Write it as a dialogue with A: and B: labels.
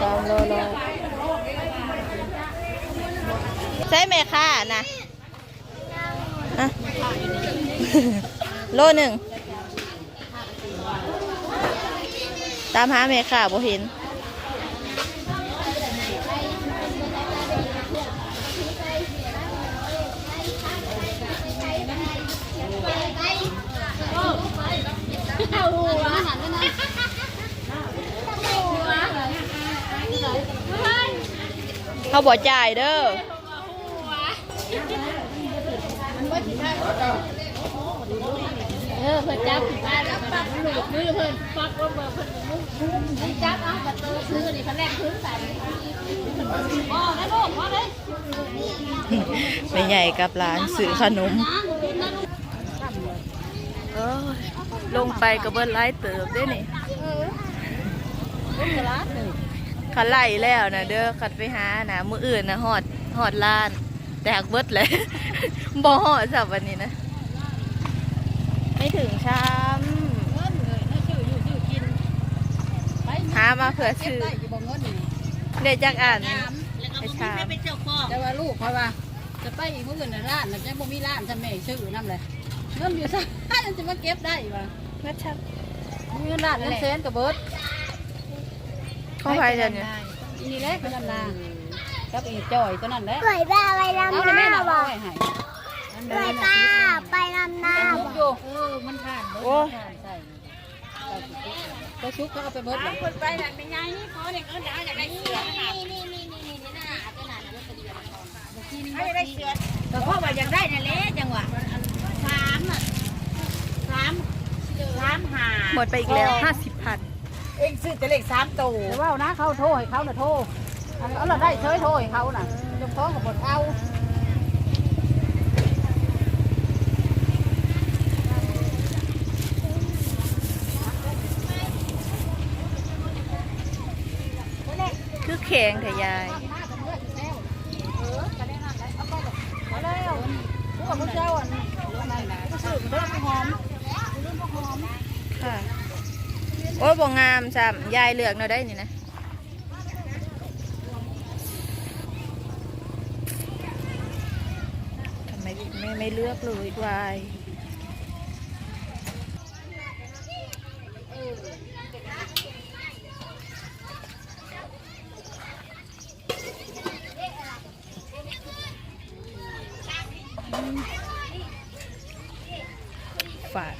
A: สามโลโลใช่ไหมค่ะนะอะโลหนึ่งตามหาแม่ค่ะบ่เห็น เขาบอกจ่ายเด้อ
B: เออเพิ่นจับป้าจับปักหลุดมือเพิ่นปักว่าเบอร์เพิ่นมุ้งนี่จับเอาประตูซื้อนี่เพิ่นแรกพื้นใส่อ๋อได้ลูกมาเลย
A: ไม่ใหญ่กับร้านซื้อขนมเอ้ยลงไปกับเบิ้ลไล่เติบได้นี่ ขันไล่แล้วนะเด้อขัดไปหานะมืออื่นนะหอดหอดล้าน แตกเบิดเลยบ่หอดสับวันนี้นะ ไม่ถึงช้
B: เงินเลยน่าชื่ออยู่ชื่อกินไปำ
A: หามาเผื่อซื้อ
B: ได้อยู่บ่เงินนี่
A: เดี๋ยวจักอ่าน
B: แล้วก็
A: ไอ้
B: บ่
A: ชาม
B: มีเป็นเจ้าของแต่ว่าลูกเขาว่าจะไปอีกมื้ออื่นน่ะร้านน่ะจะบ่มีร้านจะแม่ชื่อนํเลยเงินอยู่ซะจะมาเก็บได้ว่า
A: นัดชัก
B: เงินร้านเงินเซนก็เบิด
A: เข้าไปเดี๋ยวนี้
B: นี่แหละคือนั่นน่ะกับอีจ่อยตัวนั้นแหละ
C: สวยบ้าไป
B: เอา
C: ลำห
B: เลยแม่
C: น้า
B: น่ะ
C: บ
B: เอา
C: อก
B: ไว้ให้
C: สวยบ้าไปลำหน้า
B: เอา
C: บอก
B: อยู่เออมันผ่านเบิด
A: โอ้
B: มันผ่านใส่ก็ชุบก็เอาไปเบิดคนไปนั่นเป็นไงเพราะเด็กเอิ้นดาวอยากได้เสือนะคะนี่นี่นี่นี่นี่น่าจะน่าจะรถเดียวเขาอยากได้เสือแต่พ่อว่าอยากได้นั่นแหละจังหวะสามอะสามสามหา
A: หมดไปอีกแล้วห้าสิบพัน
B: เองซื้อแต่เลขสามตัวแต่ว่านะเขาโทรให้เขาน่ะโทรอันเอาเราได้เฉยโทรให้เขาน่ะเจะฟ้าของกับบทเอา
A: คือแข็งแต่ยาย
B: มาแล้วพวกเขาเจ้าอันก็ซื้อเรื่องหอมเรื่องหอม
A: ค่ะ โอ้ยบ่งามจ้ำยายเลือกเราได้นี่นะทำไมไม่ไม่เลือกเลยวายฝาด